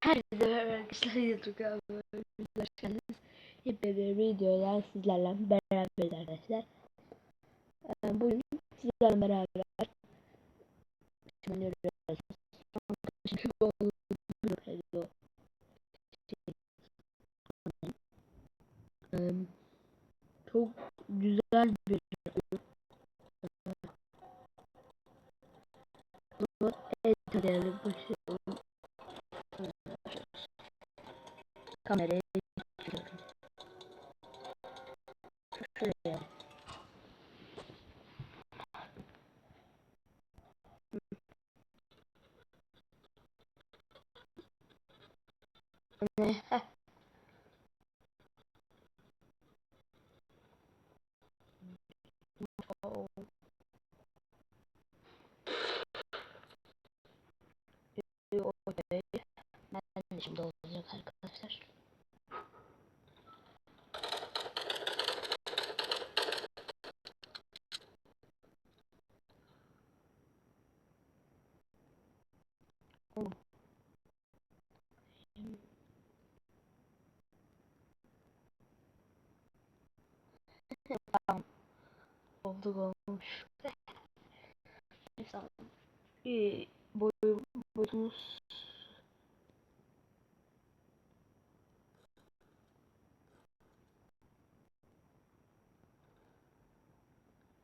Herkese merhaba arkadaşlar YouTube kanalıma hoş geldiniz. Videoyla sizlerle beraberiz arkadaşlar. Ee, Bugün sizlerle beraber Çok güzel bir. Evet, yani bu şey kamerayı açıyorum. Şuraya. Ne? Şimdi olacak arkadaşlar. Oh. Tamam. Oldu olmuş. Neyse. İyi. Boy, boyumuz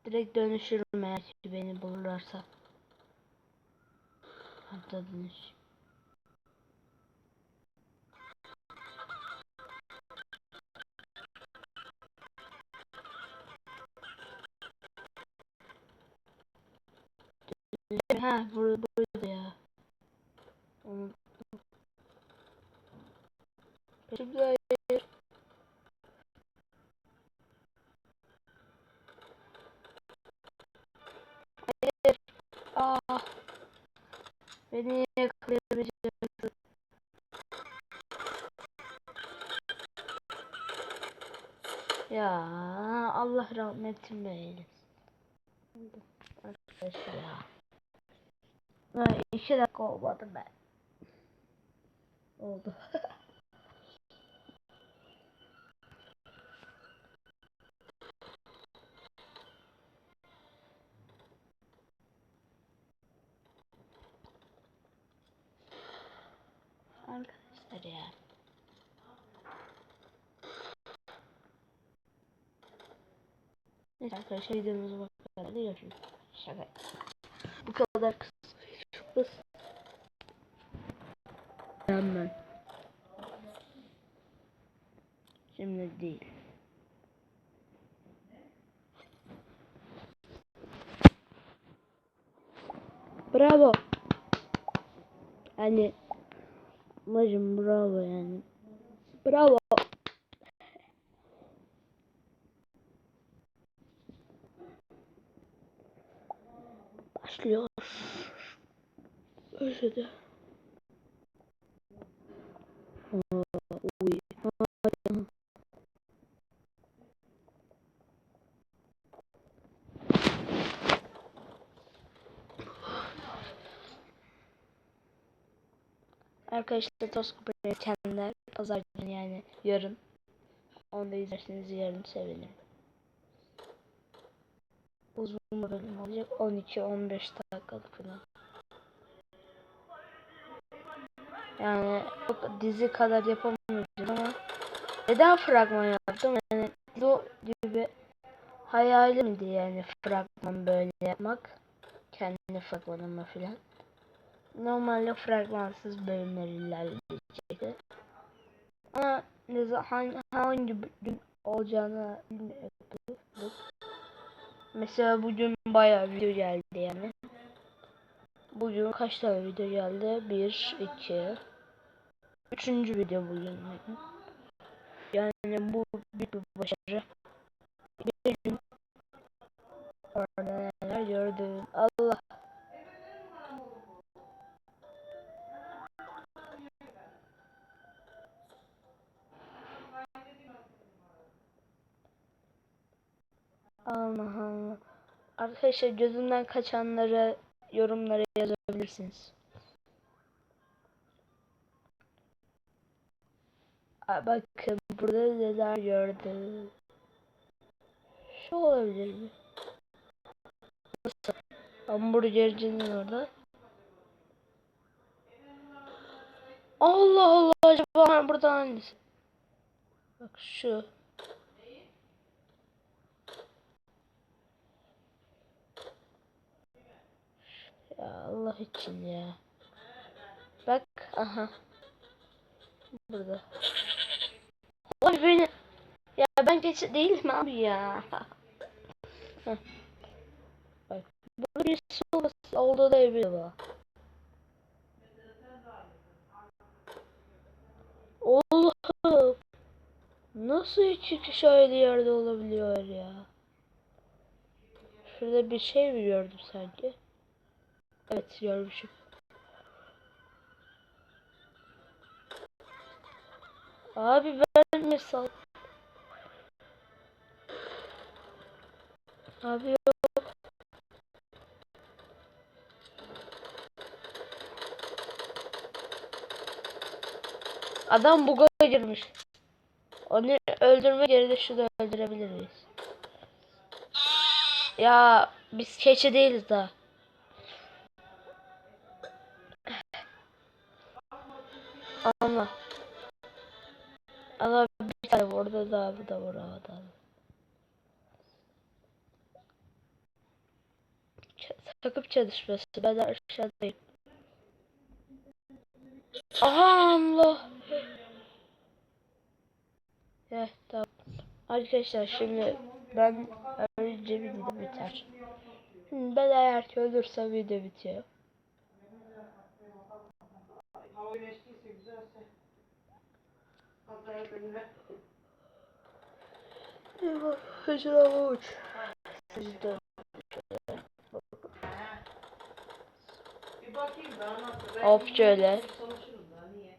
Direkt dönüşürüm eğer ki beni bulurlarsa. Hatta dönüş. Ha burada buydu ya. Unuttum. Peşimde hayır. Aa. Beni yakalayabileceksin. Ya Allah rahmetine eylesin. Arkadaşlar ya. Ay, iki dakika olmadı ben. Oldu. Arkadaşlar ya. Neyse arkadaşlar videomuzu bu kadar görüşürüz. Şaka. Bu kadar kısa. Kısa. Hemen. Şimdi değil. Bravo. Yani Amacım bravo yani. Bravo. Özledim. Uy. Arkadaşlar Toskopa'ya kendiler pazar günü yani yarın. Onu da izlerseniz yarın sevinirim. Uzun bir bölüm olacak. 12-15 dakikalık falan. Yani çok dizi kadar yapamayacağım ama neden fragman yaptım? Yani bu gibi hayalimdi yani fragman böyle yapmak. Kendi fragmanıma filan. Normalde fragmansız bölümler ilerleyecekti. Ama ne zaman hangi gün olacağını bilmiyorduk. Mesela bugün bayağı video geldi yani. Bugün kaç tane video geldi? 1, 2, Üçüncü video bugün. Yani bu büyük bir başarı. Bir gün orada neler gördüm. Allah. Allah Allah. Arkadaşlar gözümden kaçanları yorumlara yazabilirsiniz. Bakın burada neler gördüm. Şu olabilir mi? Nasıl? Hamburgercinin orada. Allah Allah acaba burada hangisi? Bak şu. Ya Allah için ya. Bak aha. Burada. Oy beni. Ya ben geçit değilim abi ya. Bak. Burada birisi oldu da evi var. Allah'ım. Nasıl iki kişi aynı yerde olabiliyor ya? Şurada bir şey mi gördüm sanki? Evet görmüşüm. Abi ben mi sal? Abi yok. Adam buga girmiş. Onu öldürmek yerine şunu öldürebilir miyiz? Ya biz keçi değiliz daha. Ama ama bir tane orada da bu da burada. Takıp çalışması. Ben de aşağıdayım. Aha Allah. Evet tamam. Arkadaşlar şimdi ben önce video biter. Şimdi ben eğer ki ölürsem video bitiyor. Kazaya dönme. Eyvah, hıcıra uç. Sizde. Bir bakayım. Ben Hop şöyle. Çalışırım daha niye?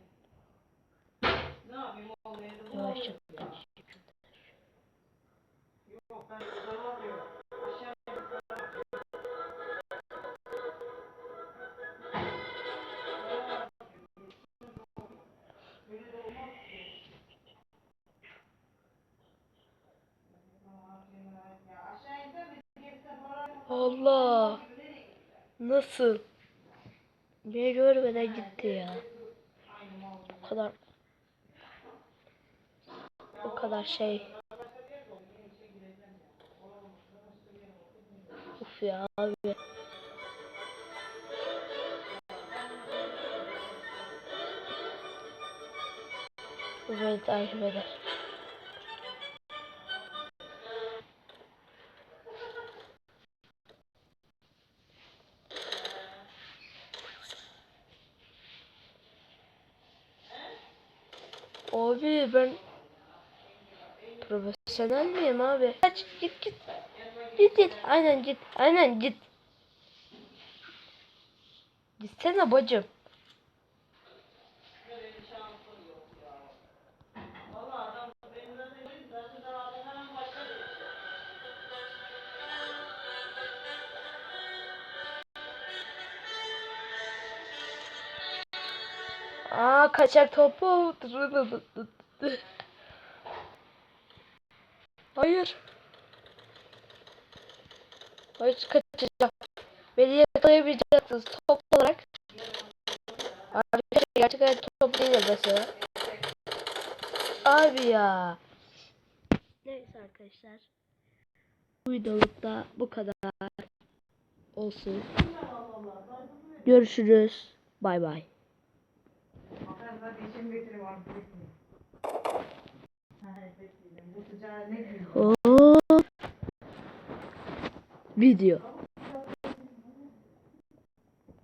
Allah. Nasıl? Beni görmeden gitti ya. O kadar. O kadar şey. Uf ya abi. Bu beni takip eder. Abi ben profesyonel miyim abi? Kaç git git. Git git. Aynen git. Aynen git. Gitsene bacım. Aa kaçak topu. Hayır. Hayır kaçacağım. Beni yakalayamayacaksınız top olarak. Arkadaşlar gerçek top değil mesela. Abi ya. Neyse arkadaşlar. Bu videolukta bu kadar olsun. Görüşürüz. Bay bay. Hop. Video.